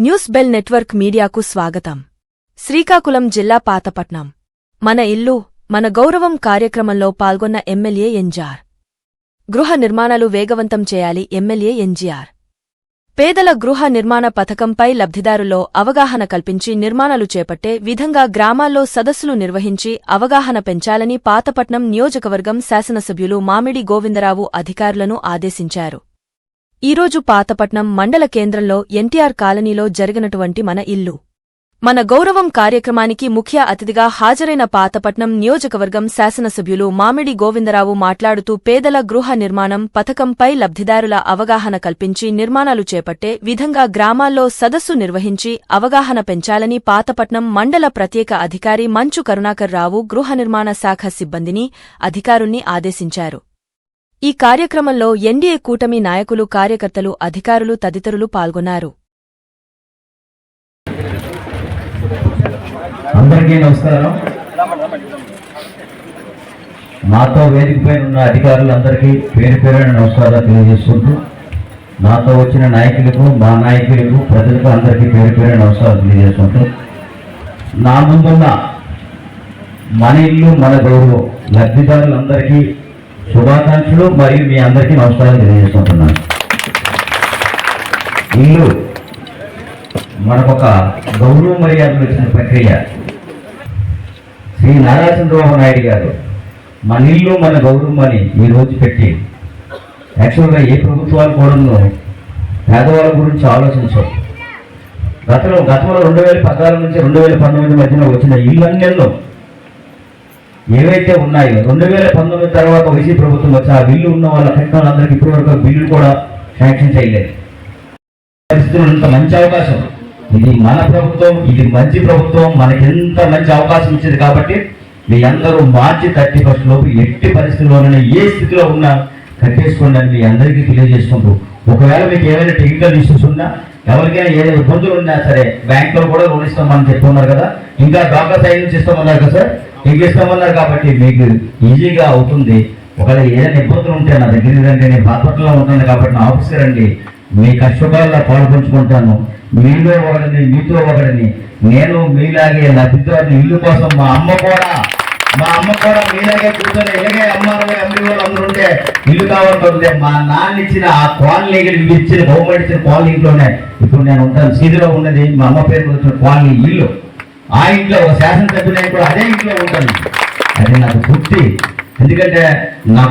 News bell network మీడియాకు స్వాగతం. శ్రీకాకుళం జిల్లా పాతపట్నం. మన ఇల్లు మన గౌరవం కార్యక్రమంలో పాల్గొన్న ఎమ్మెల్యే ఎన్జార్ గృహ నిర్మాణాలు వేగవంతం చేయాలి ఎమ్మెల్యే ఎన్జీఆర్. పేదల గృహ నిర్మాణ పథకంపై లబ్ధిదారులో అవగాహన కల్పించి నిర్మాణాలు చేపట్టే విధంగా గ్రామాల్లో సదస్సులు నిర్వహించి అవగాహన పెంచాలని పాతపట్నం నియోజకవర్గం శాసనసభ్యులు మామిడి గోవిందరావు అధికారులను ఆదేశించారు. ఈరోజు పాతపట్నం మండల కేంద్రంలో ఎన్టీఆర్ కాలనీలో జరిగినటువంటి మన ఇల్లు. మన గౌరవం కార్యక్రమానికి ముఖ్య అతిథిగా హాజరైన పాతపట్నం నియోజకవర్గం శాసనసభ్యులు మామిడి గోవిందరావు మాట్లాడుతూ పేదల గృహ నిర్మాణం పథకంపై లబ్ధిదారుల అవగాహన కల్పించి నిర్మాణాలు చేపట్టే విధంగా గ్రామాల్లో సదస్సు నిర్వహించి అవగాహన పెంచాలని పాతపట్నం మండల ప్రత్యేక అధికారి మంచు కరుణాకర్ రావు గృహ నిర్మాణ శాఖ సిబ్బందిని అధికారుణ్ణి ఆదేశించారు. ఈ కార్యక్రమంలో ఎన్డీఏ కూటమి నాయకులు కార్యకర్తలు అధికారులు తదితరులు పాల్గొన్నారు. అందరికీ నమస్కారం. నాతో వేదిక పైన ఉన్న అధికారులందరికీ పేరు పేరైన నమస్కారాలు తెలియజేసుకుంటూ నాతో వచ్చిన నాయకులకు మా నాయకులకు ప్రజలకు అందరికీ పేరు పేరైన నమస్కారాలు తెలియజేసుకుంటూ నా ముందున్న మన ఇల్లు మన గౌరవం లబ్ధిదారులందరికీ శుభాకాంక్షలు మరియు మీ అందరికీ నమస్కారం తెలియజేసుకుంటున్నాను. ఇల్లు మనకొక గౌరవ మర్యాదలు ఇచ్చిన ప్రక్రియ. శ్రీ నారా చంద్రబాబు నాయుడు గారు మన ఇల్లు మన గౌరవం అని ఈ రోజు పెట్టి యాక్చువల్గా ఏ ప్రభుత్వాలు కూడా పేదవాళ్ళ గురించి ఆలోచించవు. గతంలో గతంలో రెండు వేల పద్నాలుగు నుంచి రెండు వేల పంతొమ్మిది మధ్యన వచ్చిన ఇళ్ళన్నిల్లో ఏవైతే ఉన్నాయో రెండు వేల పంతొమ్మిది తర్వాత వైసీ ప్రభుత్వం వచ్చి ఆ బిల్లు ఉన్న వాళ్ళ కట్టిన ఇప్పటివరకు బిల్లు కూడా శాంక్షన్ చేయలేదు. పరిస్థితులు ఇంత మంచి అవకాశం. ఇది మన ప్రభుత్వం ఇది మంచి ప్రభుత్వం మనకి ఎంత మంచి అవకాశం ఇచ్చింది కాబట్టి మీ అందరూ మార్చి థర్టీ ఫస్ట్ లోపు ఎట్టి పరిస్థితుల్లోనైనా ఏ స్థితిలో ఉన్నా కట్టేసుకోండి అని మీ అందరికీ తెలియజేసుకుంటూ ఒకవేళ మీకు ఏమైనా టెక్నికల్ ఇష్యూస్ ఉన్నా ఎవరికైనా ఏదైనా ఇబ్బందులు ఉన్నా సరే బ్యాంకులో కూడా లోన్ ఇస్తామని చెప్తున్నారు కదా. ఇంకా డాక్టర్ సైన్ నుంచి ఇస్తామన్నారు కదా సార్? ఇంకా ఇస్తామన్నారు కాబట్టి మీకు ఈజీగా అవుతుంది. ఒకవేళ ఏదైనా ఇబ్బందులు ఉంటే నా దగ్గర రండి నేను బాపట్లలో ఉంటాను కాబట్టి నా ఆఫీస్కి రండి. మీ కష్టకాల్లో పాల్పంచుకుంటాను మీలో ఒకరిని మీతో ఒకరిని. నేను మీలాగే లబ్ధిదారుని ఇల్లు కోసం మా అమ్మ కూడా మా అమ్మ కూడా మీలాగే కూర్చొని ఇలాగే అమ్మారు అమ్మి వాళ్ళు అందరూ ఉంటే ఇల్లు కావాలంటే మా నాన్న ఇచ్చిన ఆ కాలనీ ఇల్లు ఇచ్చిన బహుమతి ఇచ్చిన కాలనీలోనే ఇప్పుడు నేను ఉంటాను. సీదిలో ఉన్నది మా అమ్మ పేరు వచ్చిన కాలనీ ఇల్లు. ఆ ఇంట్లో ఒక శాసనసభ్యులు కూడా అదే ఇంట్లో ఉంటాను అది నాకు తృప్తి. ఎందుకంటే నా